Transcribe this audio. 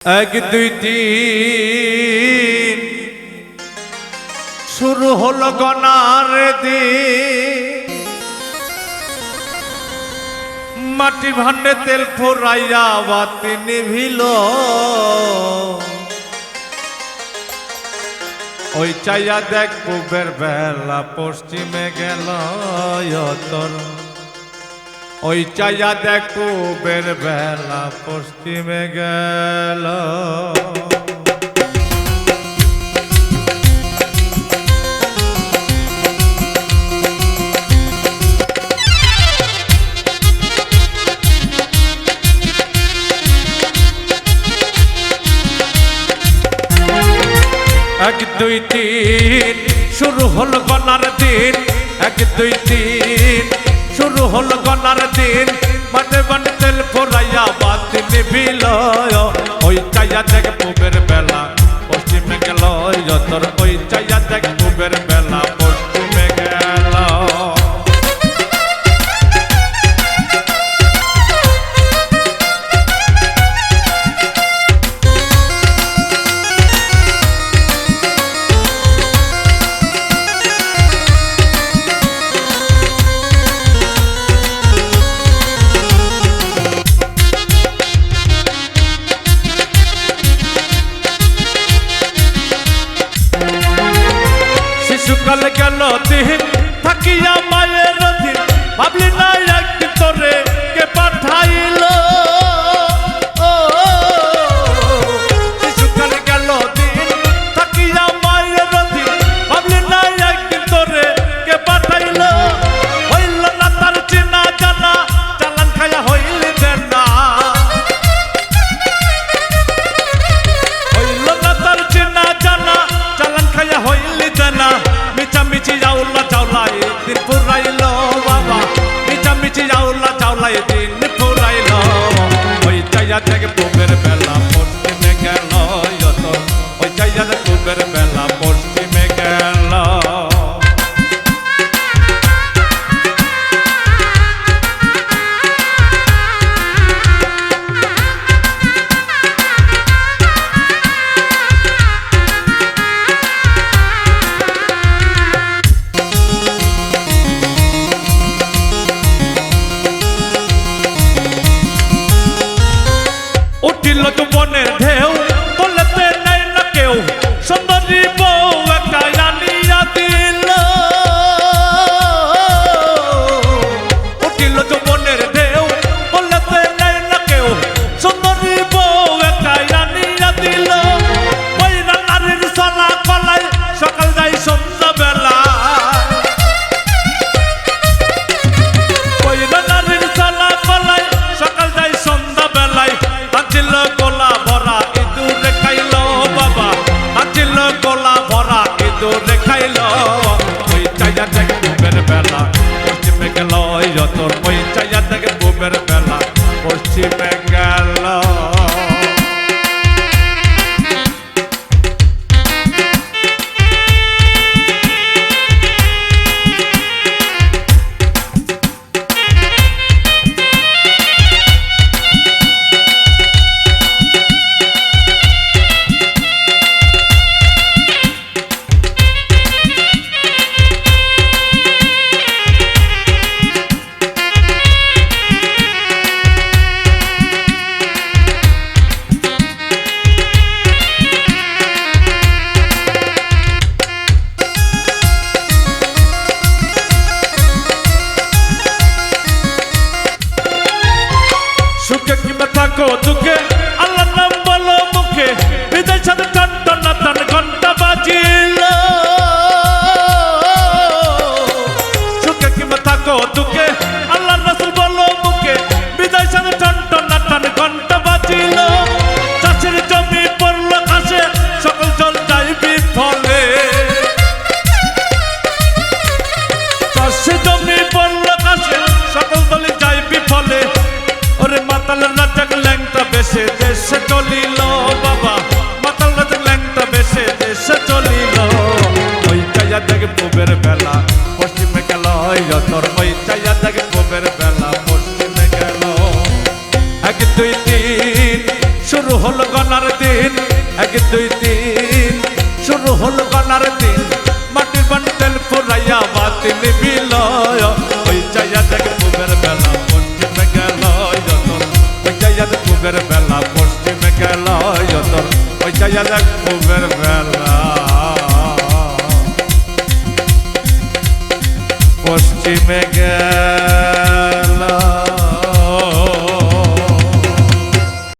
এক দুই তিন। শুরু হলো গনার দিন। মাটি ভান্ডে তেল ফোরাইয়া বাতি নিভিল। ওই চাইয়া দেখ পূবের বেলা পশ্চিমে গেল তোর ওই চাইয়া দেখ পূবের বেলা পশ্চিমে গেল। এক, দুই, তিন, শুরু হল গনার দিন। এক, দুই, তিন শুরু হল গনার দিন। মানে মানে তেল ফোরাইয়া বাতি নিভিল। ওই চাইয়া দেখ পুবের বেলা, পশ্চিমে গেল যতর। ওই চাইয়া দেখ পুবের শিশুকাল গেল দিন থাকিয়া মায়ের দিন ভাবলি না একদিন তোরে পশ্চিমে গেল বেশে দেশে চলিল বাবা। মাতাল নাটক ল্যাংটা বেশে দেশে চলিল। ওই চাইয়া দেখে পুবের বেলা, পশ্চিমে গেল যতর ওই চাইয়া দেখে পুবের বেলা, পশ্চিমে গেল। এক, দুই, তিন, শুরু হলো গনার দিন। এক, দুই, তিন, শুরু হল গনার দিন। মাটির বান্ডেল ফুরাইয়া বাতি নিবিল। ওই যাইয়া বেলা পশ্চিমে গেল